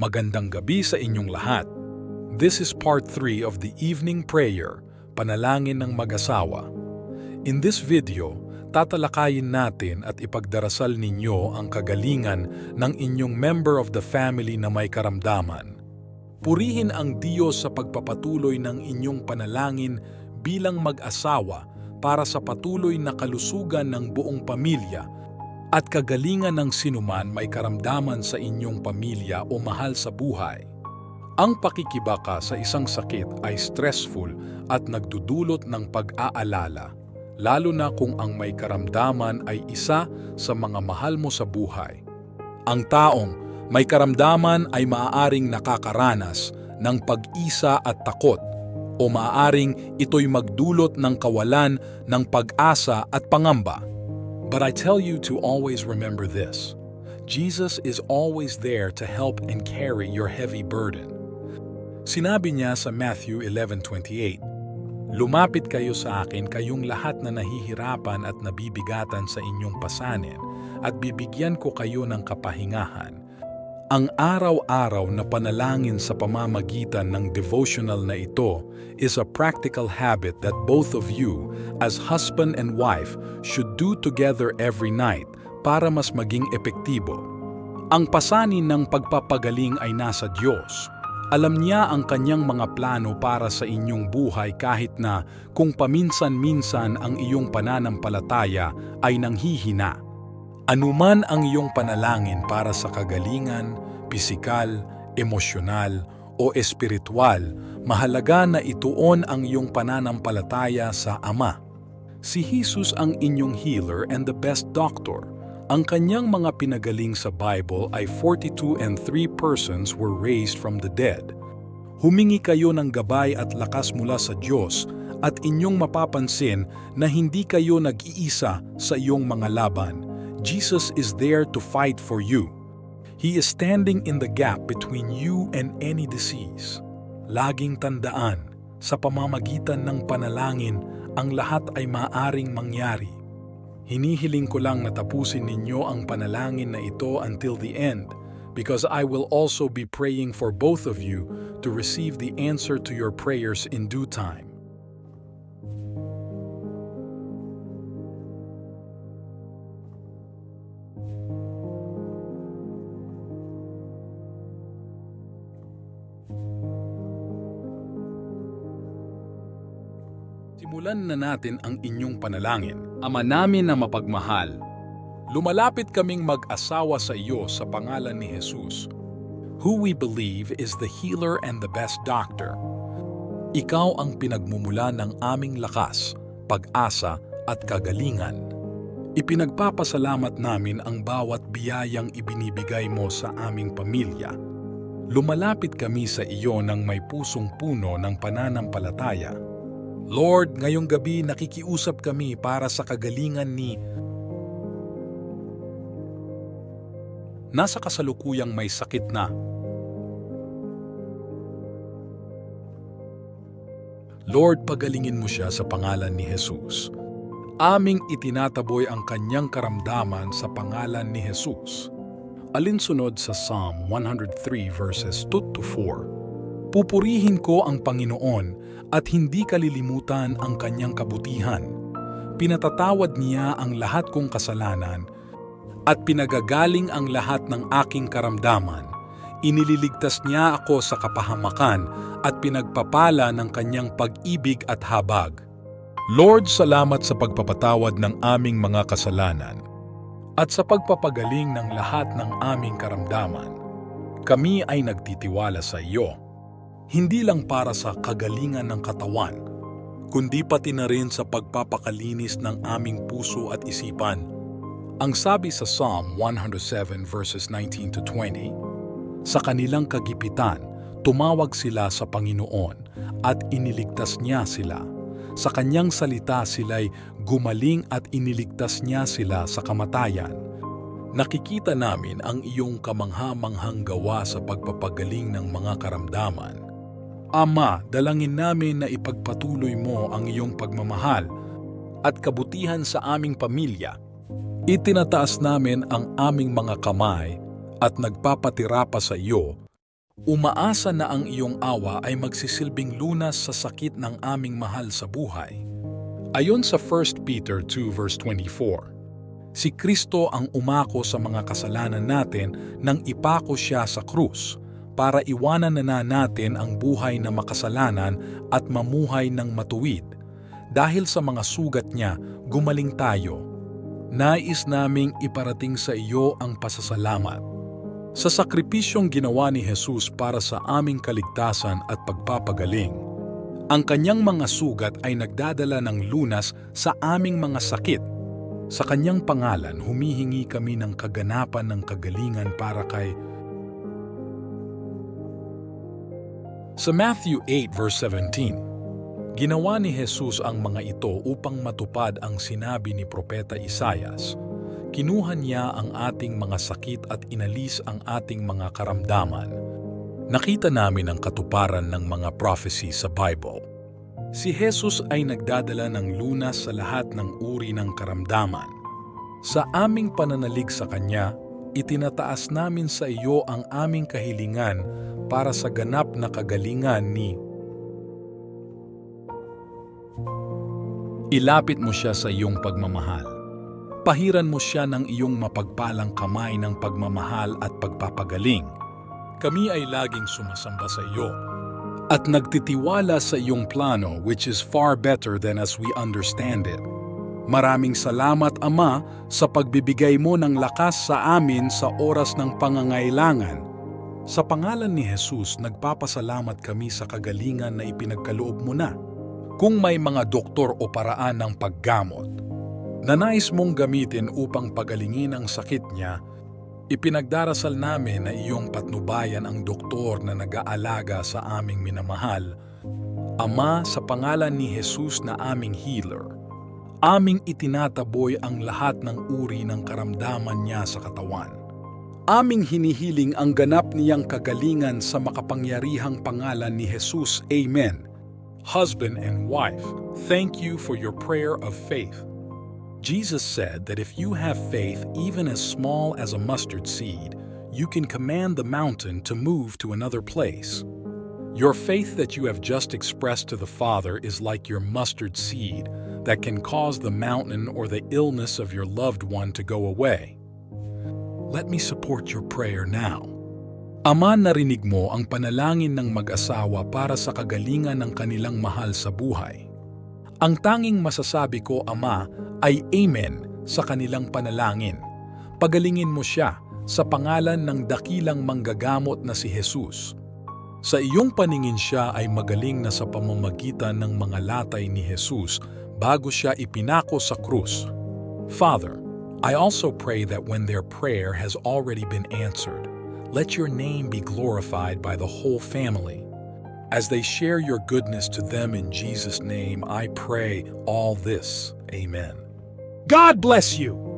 Magandang gabi sa inyong lahat. This is part 3 of the evening prayer, Panalangin ng Mag-asawa. In this video, tatalakayin natin at ipagdarasal ninyo ang kagalingan ng inyong member of the family na may karamdaman. Purihin ang Diyos sa pagpapatuloy ng inyong panalangin bilang mag-asawa para sa patuloy na kalusugan ng buong pamilya at kagalingan ng sinuman may karamdaman sa inyong pamilya o mahal sa buhay. Ang pakikibaka sa isang sakit ay stressful at nagdudulot ng pag-aalala, lalo na kung ang may karamdaman ay isa sa mga mahal mo sa buhay. Ang taong may karamdaman ay maaaring nakakaranas ng pag-isa at takot o maaaring ito'y magdulot ng kawalan ng pag-asa at pangamba. But I tell you to always remember this. Jesus is always there to help and carry your heavy burden. Sinabi niya sa Matthew 11.28, Lumapit kayo sa akin kayong lahat na nahihirapan at nabibigatan sa inyong pasanin at bibigyan ko kayo ng kapahingahan. Ang araw-araw na panalangin sa pamamagitan ng devotional na ito is a practical habit that both of you, as husband and wife, should do together every night para mas maging epektibo. Ang pasanin ng pagpapagaling ay nasa Diyos. Alam niya ang kanyang mga plano para sa inyong buhay kahit na kung paminsan-minsan ang iyong pananampalataya ay nanghihina. Anuman ang iyong panalangin para sa kagalingan, pisikal, emosyonal, o espiritual, mahalaga na ituon ang iyong pananampalataya sa Ama. Si Jesus ang inyong healer and the best doctor. Ang kanyang mga pinagaling sa Bible ay 42 and 3 persons were raised from the dead. Humingi kayo ng gabay at lakas mula sa Diyos at inyong mapapansin na hindi kayo nag-iisa sa iyong mga laban. Jesus is there to fight for you. He is standing in the gap between you and any disease. Laging tandaan, sa pamamagitan ng panalangin, ang lahat ay maaring mangyari. Hinihiling ko lang na tapusin ninyo ang panalangin na ito until the end because I will also be praying for both of you to receive the answer to your prayers in due time. Simulan na natin ang inyong panalangin. Ama namin na mapagmahal, lumalapit kaming mag-asawa sa iyo sa pangalan ni Jesus, who we believe is the healer and the best doctor. Ikaw ang pinagmumula ng aming lakas, pag-asa at kagalingan. Ipinagpapasalamat namin ang bawat biyayang ibinibigay mo sa aming pamilya. Lumalapit kami sa iyo ng may pusong puno ng pananampalataya. Lord, ngayong gabi nakikiusap kami para sa kagalingan ni nasa kasalukuyang may sakit na. Lord, pagalingin mo siya sa pangalan ni Jesus. Aming itinataboy ang kanyang karamdaman sa pangalan ni Jesus. Alinsunod sa Psalm 103 verses 2 to 4. Pupurihin ko ang Panginoon at hindi kalilimutan ang kanyang kabutihan. Pinatatawad niya ang lahat kong kasalanan at pinagagaling ang lahat ng aking karamdaman. Inililigtas niya ako sa kapahamakan at pinagpapala ng kanyang pag-ibig at habag. Lord, salamat sa pagpapatawad ng aming mga kasalanan at sa pagpapagaling ng lahat ng aming karamdaman. Kami ay nagtitiwala sa iyo hindi lang para sa kagalingan ng katawan, kundi pati na rin sa pagpapakalinis ng aming puso at isipan. Ang sabi sa Psalm 107 verses 19 to 20, Sa kanilang kagipitan, tumawag sila sa Panginoon at iniligtas niya sila. Sa kanyang salita sila'y gumaling at iniligtas niya sila sa kamatayan. Nakikita namin ang iyong kamangha-manghang gawa sa pagpapagaling ng mga karamdaman Ama, dalangin namin na ipagpatuloy mo ang iyong pagmamahal at kabutihan sa aming pamilya. Itinataas namin ang aming mga kamay at nagpapatira pa sa iyo Umaasa na ang iyong awa ay magsisilbing lunas sa sakit ng aming mahal sa buhay. Ayon sa 1 Peter 2 verse 24, si Kristo ang umako sa mga kasalanan natin nang ipako siya sa krus para iwanan na, na natin ang buhay na makasalanan at mamuhay ng matuwid. Dahil sa mga sugat niya, gumaling tayo. Nais naming iparating sa iyo ang pasasalamat. Sa sakripisyong ginawa ni Jesus para sa aming kaligtasan at pagpapagaling, ang kanyang mga sugat ay nagdadala ng lunas sa aming mga sakit. Sa kanyang pangalan, humihingi kami ng kaganapan ng kagalingan para kay Sa Matthew 8 verse 17, ginawa ni Jesus ang mga ito upang matupad ang sinabi ni Propeta Isayas. Kinuha niya ang ating mga sakit at inalis ang ating mga karamdaman. Nakita namin ang katuparan ng mga prophecy sa Bible. Si Jesus ay nagdadala ng lunas sa lahat ng uri ng karamdaman. Sa aming pananalig sa Kanya, itinataas namin sa iyo ang aming kahilingan para sa ganap na kagalingan ni Ilapit mo siya sa iyong pagmamahal. Pahiran mo siya ng iyong mapagpalang kamay ng pagmamahal at pagpapagaling. Kami ay laging sumasamba sa iyo at nagtitiwala sa iyong plano which is far better than as we understand it. Maraming salamat, Ama, sa pagbibigay mo ng lakas sa amin sa oras ng pangangailangan. Sa pangalan ni Jesus, nagpapasalamat kami sa kagalingan na ipinagkaloob mo na. Kung may mga doktor o paraan ng paggamot, na nais mong gamitin upang pagalingin ang sakit niya, ipinagdarasal namin na iyong patnubayan ang doktor na nag-aalaga sa aming minamahal. Ama, sa pangalan ni Jesus na aming healer, aming itinataboy ang lahat ng uri ng karamdaman niya sa katawan. Aming hinihiling ang ganap niyang kagalingan sa makapangyarihang pangalan ni Jesus. Amen. Husband and wife, thank you for your prayer of faith. Jesus said that if you have faith even as small as a mustard seed, you can command the mountain to move to another place. Your faith that you have just expressed to the Father is like your mustard seed that can cause the mountain or the illness of your loved one to go away. Let me support your prayer now. Ama, narinig mo ang panalangin ng mag-asawa para sa kagalingan ng kanilang mahal sa buhay. Ang tanging masasabi ko, Ama, ay Amen sa kanilang panalangin. Pagalingin mo siya sa pangalan ng dakilang manggagamot na si Jesus. Sa iyong paningin siya ay magaling na sa pamamagitan ng mga latay ni Jesus bago siya ipinako sa krus. Father, I also pray that when their prayer has already been answered, let your name be glorified by the whole family. As they share your goodness to them in Jesus' name, I pray all this. Amen. God bless you.